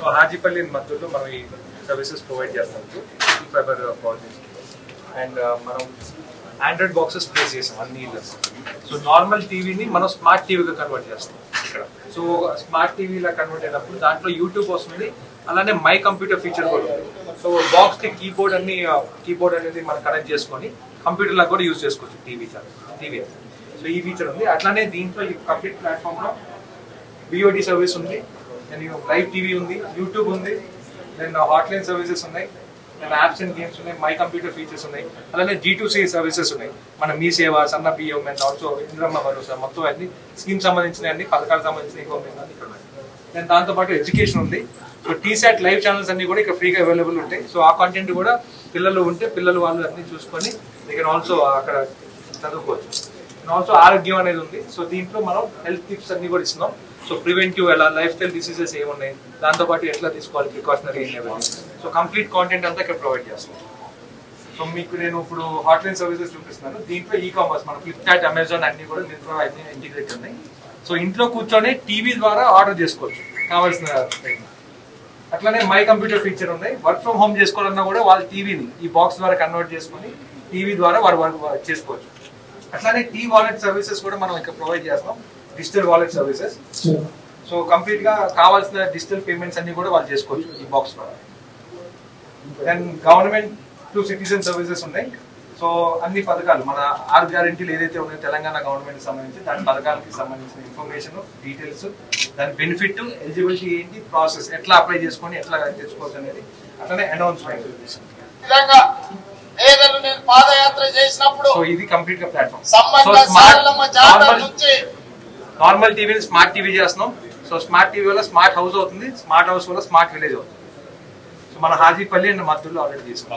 So Hajipalli మద్దతులో మనం ఈ సర్వీసెస్ ప్రొవైడ్ చేస్తాం. ఈ ఫైబర్ ప్రాజెక్ట్ అండ్ uh, మనం ఆండ్రాయిడ్ బాక్సెస్ ప్లేస్ చేసాం అన్ని సో నార్మల్ టీవీని మనం స్మార్ట్ టీవీగా కన్వర్ట్ చేస్తాం ఇక్కడ. సో స్మార్ట్ టీవీలా కన్వర్ట్ అయినప్పుడు దాంట్లో యూట్యూబ్ వస్తుంది అలానే మై కంప్యూటర్ ఫీచర్ కూడా ఉంది. సో బాక్స్కి కీబోర్డ్ అన్ని uh, కీబోర్డ్ అనేది మనం కనెక్ట్ చేసుకొని కంప్యూటర్లో కూడా యూజ్ చేసుకోవచ్చు టీవీ టీవీ సో ఈ ఫీచర్ ఉంది. అట్లానే దీంట్లో ఈ కంప్లీట్ ప్లాట్ఫామ్లో విఓడి సర్వీస్ ఉంది. దెన్ లైవ్ టీవీ ఉంది యూట్యూబ్ ఉంది దెన్ హాట్లైన్ సర్వీసెస్ ఉన్నాయి దెన్ యాప్స్ అండ్ గేమ్స్ ఉన్నాయి మై కంప్యూటర్ ఫీచర్స్ ఉన్నాయి అలానే జీ టూ సి సర్వీసెస్ ఉన్నాయి. మన మీ సేవ సన్న బియ్యం అండ్ ఆల్సో ఇంద్రమ్మ భరోసా మొత్తం అన్ని స్కీమ్ సంబంధించిన అన్ని పథకాలకు సంబంధించిన ఇంకో ఇక్కడ దెన్ దాంతో పాటు ఎడ్యుకేషన్ ఉంది. సో టీసాట్ లైవ్ ఛానల్స్ అన్ని కూడా ఇక్కడ ఫ్రీగా అవైలబుల్ ఉంటాయి. సో ఆ కంటెంట్ కూడా పిల్లలు ఉంటే పిల్లలు వాళ్ళు అన్ని చూసుకొని దే కెన్ ఆల్సో అక్కడ చదువుకోవచ్చు. ఆల్సో ఆరోగ్యం అనేది ఉంది. సో దీంట్లో మనం హెల్త్ టిప్స్ అన్ని కూడా ఇస్తున్నాం. సో ప్రివెంటివ్ ఎలా లైఫ్ స్టైల్ డిసీజెస్ ఏమున్నాయి దాంతో పాటు ఎట్లా తీసుకోవాలి ప్రికాషనరీ సో కంప్లీట్ కాంటెంట్ అంతా ఇక్కడ ప్రొవైడ్ చేస్తాం. సో మీకు నేను ఇప్పుడు హాట్లైన్ సర్వీసెస్ చూపిస్తున్నాను. దీంట్లో ఈ కామర్స్ మన ఫ్లిప్కార్ట్ అమెజాన్ అన్ని కూడా దీంట్లో అన్ని ఇంటిగ్రేట్ ఉన్నాయి. సో ఇంట్లో కూర్చొని టీవీ ద్వారా ఆర్డర్ చేసుకోవచ్చు. కావాల్సిన అట్లానే మై కంప్యూటర్ ఫీచర్ ఉన్నాయి. వర్క్ ఫ్రమ్ హోమ్ చేసుకోవాలన్నా కూడా వాళ్ళ టీవీని ఈ బాక్స్ ద్వారా కన్వర్ట్ చేసుకొని టీవీ ద్వారా వారు వర్క్ చేసుకోవచ్చు. అట్లానే టీ వాలెట్ సర్వీసెస్ కూడా మనం ఇక్కడ ప్రొవైడ్ చేస్తాం. డిజిటల్ వాలెట్ సర్వీసెస్ సో కంప్లీట్గా కావాల్సిన డిజిటల్ పేమెంట్స్ అన్ని కూడా వాళ్ళు చేసుకోవచ్చు ఈ బాక్స్ ద్వారా then government to citizen services ఉన్నాయి. సో అన్ని పథకాలు మన ఆర్ గ్యారంటీలు ఏదైతే ఉన్నాయో తెలంగాణ గవర్నమెంట్ సంబంధించి దాని పథకాలకి సంబంధించిన ఇన్ఫర్మేషన్ డీటెయిల్స్ దాని బెనిఫిట్ ఎలిజిబిలిటీ ఏంటి ప్రాసెస్ ఎట్లా అప్లై చేసుకొని ఎట్లా తెచ్చుకోవచ్చు అనేది అట్లనే అనౌన్స్మెంట్ పాదయాత్ర చేసినప్పుడు సో ఇది కంప్లీట్గా ప్లాట్ఫామ్ సంబంధ సారలమ్మ జాతర నుంచి నార్మల్ టీవీని స్మార్ట్ టీవీ చేస్తున్నాం. సో స్మార్ట్ టీవీ వల్ల స్మార్ట్ హౌస్ అవుతుంది స్మార్ట్ హౌస్ వల్ల స్మార్ట్ విలేజ్ అవుతుంది. సో మన హాజీపల్లి అండ్ మద్దూరులో ఆల్రెడీ తీసుకున్నాం.